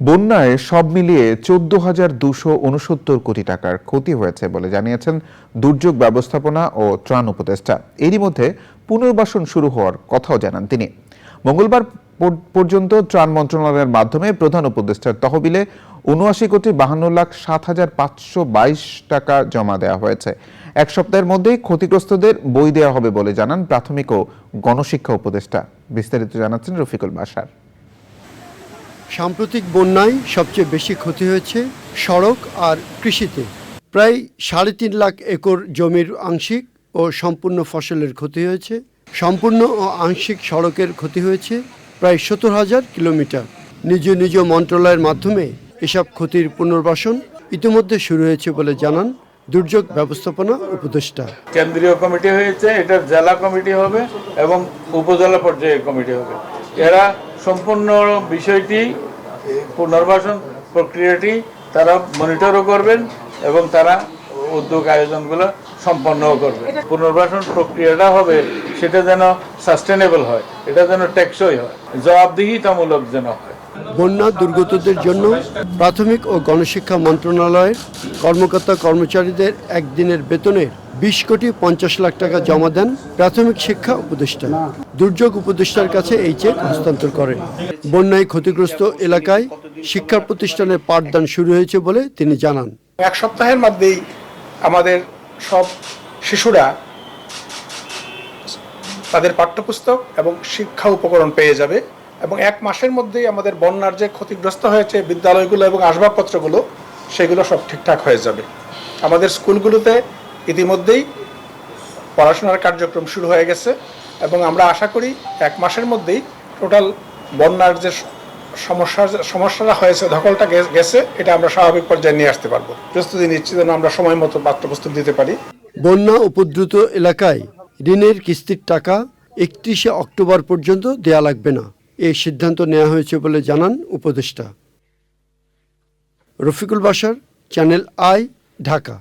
বন্যায় সব মিলিয়ে চোদ্দ হাজার দুশো উনসত্তর কোটি টাকার ক্ষতি হয়েছে বলে জানিয়েছেন দুর্যোগ ব্যবস্থাপনা ও ত্রাণ উপদেষ্টা। এরই মধ্যে পুনর্বাসন শুরু হওয়ার কথাও জানান তিনি। মঙ্গলবার পর্যন্ত ত্রাণ মন্ত্রণালয়ের মাধ্যমে প্রধান উপদেষ্টার তহবিলে উনআশি কোটি বাহান্ন লাখ সাত হাজার পাঁচশো বাইশ টাকা জমা দেওয়া হয়েছে। এক সপ্তাহের মধ্যেই ক্ষতিগ্রস্তদের বই দেওয়া হবে বলে জানান প্রাথমিক ও গণশিক্ষা উপদেষ্টা। বিস্তারিত জানাচ্ছেন রফিকুল বাসার। সাম্প্রতিক বন্যায় সবচেয়ে বেশি ক্ষতি হয়েছে সড়ক আর কৃষিতে। প্রায় সাড়ে তিন লাখ একর জমির আংশিক ও সম্পূর্ণ ফসলের ক্ষতি হয়েছে। সম্পূর্ণ ও আংশিক সড়কের ক্ষতি হয়েছে প্রায় সত্তর হাজার কিলোমিটার। নিজ নিজ মন্ত্রণালয়ের মাধ্যমে এসব ক্ষতির পুনর্বাসন ইতিমধ্যে শুরু হয়েছে বলে জানান দুর্যোগ ব্যবস্থাপনা উপদেষ্টা। কেন্দ্রীয় কমিটি হয়েছে, এটা জেলা কমিটি হবে এবং উপজেলা পর্যায়ে কমিটি হবে। এরা সম্পূর্ণ বিষয়টি, পুনর্বাসন প্রক্রিয়াটি তারা মনিটরও করবেন এবং তারা উদ্যোগ আয়োজনগুলো সম্পন্নও করবে পুনর্বাসন প্রক্রিয়াটা হবে সেটা যেন সাস্টেনেবল হয়, এটা যেন টেকসই হয়, জবাবদিহিতামূলক যেন হয়। বন্যা দুর্গতদের জন্য প্রাথমিক ও গণশিক্ষা মন্ত্রণালয়ের কর্মকর্তা কর্মচারীদের একদিনের বেতনের বিশ কোটি পঞ্চাশ লাখ টাকা জমা দেন প্রাথমিক শিক্ষা উপদেষ্টা। দুর্যোগ উপদেষ্টার কাছে এই চেক হস্তান্তর করেন বন্যায় ক্ষতিগ্রস্ত এলাকায় শিক্ষা প্রতিষ্ঠানের পাঠদান শুরু হয়েছে বলে তিনি জানান। এক সপ্তাহের মধ্যেই আমাদের সব শিশুরা তাদের পাঠ্যপুস্তক এবং শিক্ষা উপকরণ পেয়ে যাবে। এবং এক মাসের মধ্যেই আমাদের বন্যার যে ক্ষতিগ্রস্ত হয়েছে বিদ্যালয়গুলো এবং আসবাবপত্রগুলো, সেগুলো সব ঠিকঠাক হয়ে যাবে। আমাদের স্কুলগুলোতে ইতিমধ্যেই পড়াশোনার কার্যক্রম শুরু হয়ে গেছে এবং আমরা আশা করি এক মাসের মধ্যেই টোটাল বন্যার যে সমস্যা, সমস্যাটা হয়েছে, ধকলটা গেছে, এটা আমরা স্বাভাবিক পর্যায়ে নিয়ে আসতে পারব। প্রস্তুতি নিচ্ছি যেন আমরা সময় মতো পাঠ্যপুস্তক দিতে পারি। বন্যা উপদ্রুত এলাকায় ঋণের কিস্তির টাকা একত্রিশে অক্টোবর পর্যন্ত দেয়া লাগবে না। এই সিদ্ধান্ত নেওয়া হয়েছে বলে জানান উপদেষ্টা। রফিকুল বাসার চ্যানেল আই ঢাকা।